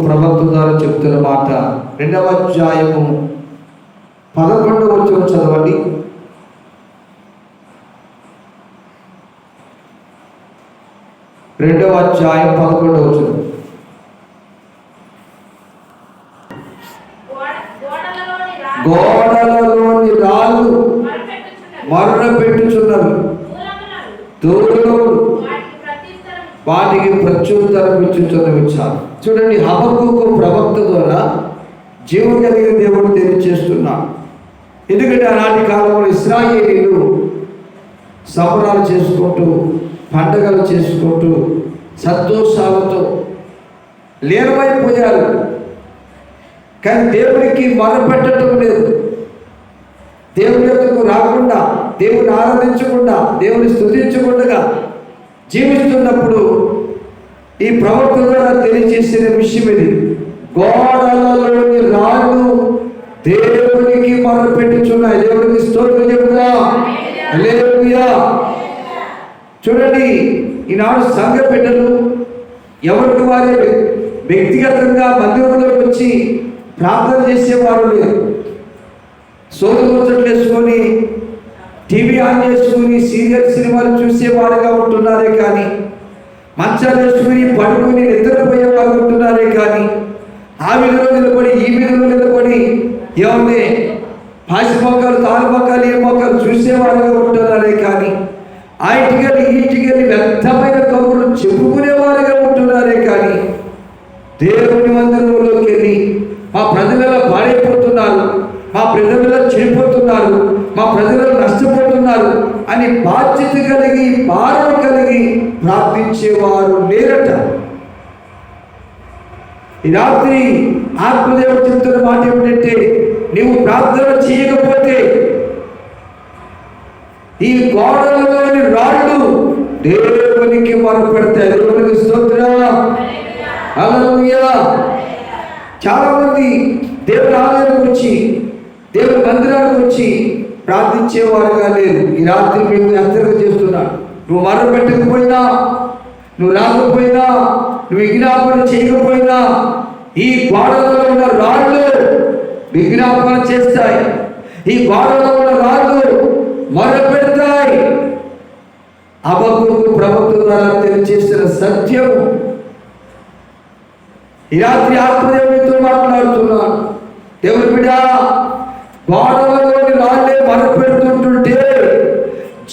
ప్రవక్త ద్వారా చెప్తున్న మాట. రెండవ అధ్యాయము పదకొండవ వచ్చిన చదవండి. రెండవ అధ్యాయం పదకొండవ వచ్చిన గోడలలోని రాళ్ళు. మర్ర పెట్టుచున్నవి మూలమునలు దూరములు వాటికి ప్రత్యుత్తరం వాటికి ప్రత్యుత్తరం చూడండి హబక్కు ప్రవక్త ద్వారా జీవం కలిగిన దేవుడు తెలియచేస్తున్నాడు ఎందుకంటే ఆనాటి కాలంలో ఇస్రాయేలీలు సంబరాలు చేసుకుంటూ పండగలు చేసుకుంటూ సంతోషాలతో లీనమైపోయారు. కానీ దేవుడికి మొరపెట్టడం లేదు. దేవుని యొక్కకు రాకుండా దేవుని ఆరాధించకుండా దేవుని జీవిస్తున్నప్పుడు ఈ ప్రవర్తన ద్వారా తెలియజేసిన విషయం ఇది. గోడలలోని రాళ్ళు దేవునికి మొరపెట్టుచున్నాయి దేవునికి స్తోత్రం చెబుతా. చూడండి ఈనాడు సంఘ బిడ్డలు ఎవరికి వారే వ్యక్తిగతంగా మందిరంలోకి వచ్చి ప్రార్థన చేసేవారు లేరు. సోదరు ముచ్చట్లు వేసుకొని టీవీ ఆన్ చేసుకుని సీరియల్ సినిమాలు చూసేవారుగా ఉంటున్నారే కానీ మంచాలు వేసుకుని పడుకుని నిద్రపోయే వారు ఉంటున్నారే కానీ ఆ విధంలో నిలబడి ఈ విధంలో నిలబడి ఏమంటే పాసి మొక్కలు తాలు మొక్కలు ఏ మొక్కలు చూసేవారుగా ఉంటున్నారే కానీ ఆ ఇంటికెళ్ళి ఈ ఇంటికెళ్ళి వ్యర్థమైన కబుర్లు చెప్పుకునేవారుగా ఉంటున్నారే కానీ దేవుని వందరు మా ప్రజలలో చెడిపోతున్నారు మా ప్రజలలో నష్టపోతున్నారు అని బాధ్యత కలిగి భారం కలిగి ప్రార్థించేవారు లేరట. ఈ రాత్రి ఆత్మదేవుడు చెప్తున్న మాట ఏమిటంటే నీవు ప్రార్థన చేయకపోతే ఈ గోడలలోని రాళ్ళు దేవునికి మొరపెడతాయి. దేవునికి స్తోత్రం. చాలా మంది దేవుని ఆలయానికి వచ్చి దేవుని మందిరానికి వచ్చి ప్రార్థించేవారుగా లేదు ఈ రాత్రి మేము హెచ్చరిక చేస్తున్నాను నువ్వు మరణ పెట్టకపోయినా నువ్వు రాకపోయినా నువ్వు విజ్ఞాపన చేయకపోయినా ఈ గోడలో ఉన్న రాళ్ళు విజ్ఞాపన చేస్తాయి. ఈ గోడలో ఉన్న రాళ్ళు మొర పెడతాయి. అబద్ధకు ప్రభుత్వం ద్వారా తెలియచేసిన సత్యం. ఈ రాత్రి ఆత్మదేవునితో మాట్లాడుతున్నాను. దేవుడు బిడ్డ గోడలలోని